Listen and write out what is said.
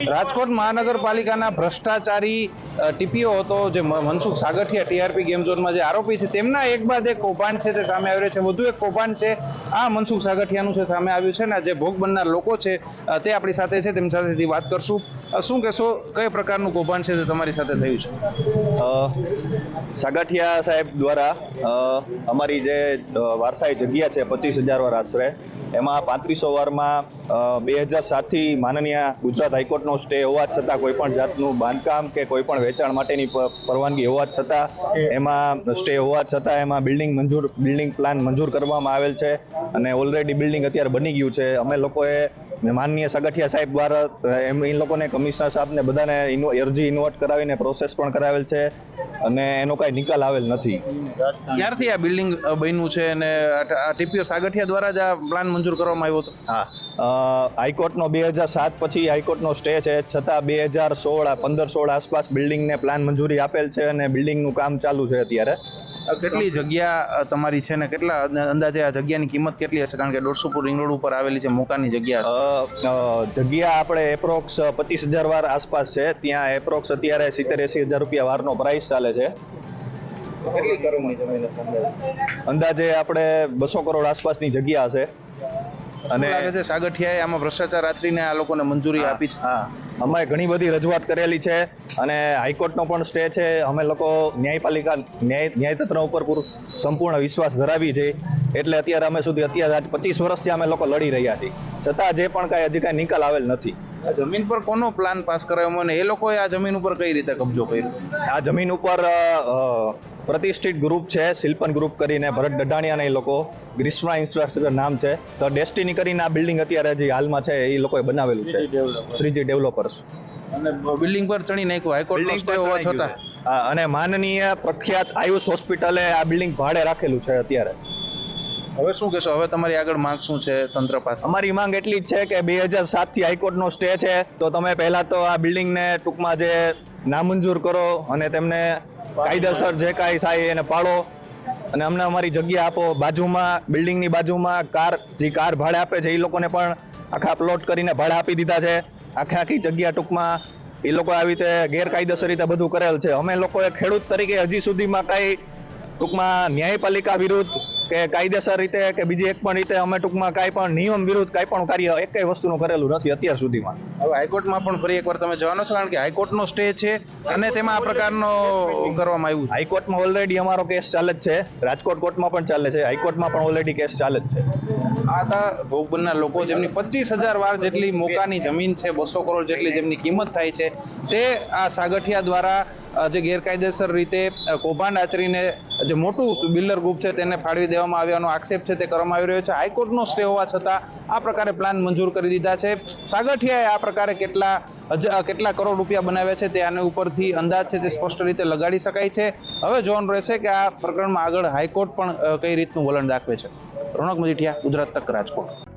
રાજકોટ મહાનગરપાલિકાના ભ્રષ્ટાચારી ટીપીઓ હતો, જે મનસુખ સાગઠિયા ટીઆરપી ગેમ ઝોનમાં જે આરોપી છે, તેમના એક બાદ એક કૌભાંડ છે તે સામે આવી છે. વધુ એક કૌભાંડ છે, આ મનસુખ સાગઠિયાનું છે, સામે આવ્યું છે ને જે ભોગ બનનાર લોકો છે તે આપણી સાથે છે, તેમની સાથેથી વાત કરશું. શું કહેશો, કયા પ્રકારનું કૌભાંડ છે તે તમારી સાથે થયું છે? સાગઠિયા સાહેબ દ્વારા અમારી જે વારસાઈ જગ્યા છે, પચીસ હજાર વાર આશરે, એમાં પાંત્રીસો વારમાં બે હજાર સાતથી માનનીય ગુજરાત હાઈકોર્ટનો સ્ટે હોવા છતાં કોઈ પણ જાતનું બાંધકામ કે કોઈ પણ વેચાણ માટેની પરવાનગી હોવા છતાં એમાં સ્ટે હોવા છતાં એમાં બિલ્ડિંગ મંજૂર બિલ્ડિંગ પ્લાન મંજૂર કરવામાં આવેલ છે અને ઓલરેડી બિલ્ડિંગ અત્યારે બની ગયું છે. અમે લોકોએ માનનીય સાગઠિયા સાહેબ દ્વારા એમ એ લોકોને કમિશનર સાહેબને બધાને અરજી ઇન્વર્ટ કરાવીને પ્રોસેસ પણ કરાવેલ છે અને એનો કાંઈ નિકાલ આવેલ નથી. ક્યારથી આ બિલ્ડિંગ બન્યું છે અને આ ટીપીઓ સાગઠિયા દ્વારા જ આ પ્લાન મંજૂર કરવામાં આવ્યો હતો? હા. હાઈકોર્ટનો બે હજાર સાત પછી હાઈકોર્ટનો સ્ટે છે. છતાં બે હજાર સોળ પંદર સોળ આસપાસ બિલ્ડિંગને પ્લાન મંજૂરી આપેલ છે અને બિલ્ડિંગનું કામ ચાલુ છે અત્યારે. કેટલી જગ્યા તમારી છે ને કેટલા અંદાજે આ જગ્યાની કિંમત કેટલી હશે? કારણ કે દોઢસો ફૂટ રિંગ રોડ ઉપર આવેલી છે મોકાની જગ્યા જગ્યા આપણે એપ્રોક્સ પચીસ હજાર વાર આસપાસ છે. ત્યાં એપ્રોક્સ અત્યારે સિત્તેર એસી હજાર રૂપિયા વારનો પ્રાઇસ ચાલે છે. કેટલી કરોડની જમીન અંદાજે? આપણે બસો કરોડ આસપાસની જગ્યા હશે. અને લાગે છે સાગઠિયાએ આમાં ભ્રષ્ટાચાર આચરીને આ લોકોને મંજૂરી આપી છે? હા. અમે ઘણી બધી રજૂઆત કરેલી છે અને હાઈકોર્ટનો પણ સ્ટે છે. અમે લોકો ન્યાયપાલિકા ન્યાય ન્યાયતંત્ર ઉપર પૂરું સંપૂર્ણ વિશ્વાસ ધરાવી છે. એટલે અત્યારે અમે સુધી અત્યારે આજ પચીસ વર્ષથી અમે લોકો લડી રહ્યા છીએ. છતાં જે પણ કાંઈ હજી કાંઈ નિકાલ આવેલ નથી. જમીન પર કોનો પ્લાન પાસ કરાયો? અને એ લોકોએ આ જમીન ઉપર કઈ રીતે કબજો કર્યો? આ જમીન ઉપર પ્રતિષ્ઠિત ગ્રુપ છે શિલ્પન ગ્રુપ કરીને ભરત ડડાણિયાના એ લોકો. ગ્રીષ્મા ઇન્ફ્રાસ્ટ્રક્ચર નામ છે. તો ડેસ્ટિની કરીને આ બિલ્ડિંગ અત્યારે જે હાલમાં છે એ લોકોએ બનાવેલું છે. શ્રીજી ડેવલપર્સ અને બિલ્ડિંગ પર ચણી નાખ્યું હાઈકોર્ટ સ્ટે હોવા છતાં. અને માનનીય પ્રખ્યાત આયુષ હોસ્પિટલે આ બિલ્ડિંગ ભાડે રાખેલું છે અત્યારે. હવે શું કહેશો? હવે તમારી આગળ માંગ શું છે તંત્ર પાસે? અમારી માંગ એટલી જ છે કે બે હજાર સાતથી હાઈકોર્ટનો સ્ટે છે તો તમે પહેલા તો આ બિલ્ડિંગને ટૂંકમાં જે નામંજૂર કરો અને તેમને કાયદેસર જે કાંઈ થાય એને પાડો. અને અમને અમારી જગ્યા આપો. બાજુમાં બિલ્ડિંગની બાજુમાં કાર જે કાર ભાડે આપે છે એ લોકોને પણ આખા પ્લોટ કરીને ભાડે આપી દીધા છે. આખે આખી જગ્યા ટૂંકમાં એ લોકો આવી રીતે ગેરકાયદેસર રીતે બધું કરેલ છે. અમે લોકોએ ખેડૂત તરીકે હજી સુધીમાં કાંઈ ટૂંકમાં ન્યાયપાલિકા વિરુદ્ધ કે કાયદેસર રીતે કે બીજી એક પણ રીતે અમે ટૂંકમાં કાંઈ પણ નિયમ વિરુદ્ધ કાંઈ પણ કાર્ય એકેય વસ્તુનું કરેલું નથી અત્યાર સુધીમાં. હવે હાઈકોર્ટમાં પણ ફરી એકવાર તમે જવાનો છો કારણ કે હાઈકોર્ટનો સ્ટે છે અને તેમાં આ પ્રકારનો કરવામાં આવ્યું હાઈકોર્ટમાં ઓલરેડી અમારો કેસ ચાલે જ છે. રાજકોટ કોર્ટમાં પણ ચાલે છે. હાઈકોર્ટમાં પણ ઓલરેડી કેસ ચાલે જ છે. આ હતા ભોગ લોકો જેમની પચીસ હજાર વાર જેટલી મોકાની જમીન છે બસો કરોડ જેટલી જેમની કિંમત થાય છે તે આ સાગઠિયા દ્વારા જે ગેરકાયદેસર રીતે કૌભાંડ આચરીને જે મોટું બિલ્ડર ગ્રુપ છે તેને ફાળવી દેવામાં આવ્યાનો આક્ષેપ છે તે કરવામાં આવી રહ્યો છે. હાઈકોર્ટનો સ્ટે હોવા છતાં આ પ્રકારે પ્લાન મંજૂર કરી દીધા છે. સાગઠિયાએ આ પ્રકારે કેટલા કેટલા કરોડ રૂપિયા બનાવ્યા છે તે આની ઉપરથી અંદાજ છે તે સ્પષ્ટ રીતે લગાડી શકાય છે. હવે જોવાનું રહેશે કે આ પ્રકરણમાં આગળ હાઈકોર્ટ પણ કઈ રીતનું વલણ દાખવે છે. રોનક મજીઠિયા, ગુજરાત તક રાજકોટ.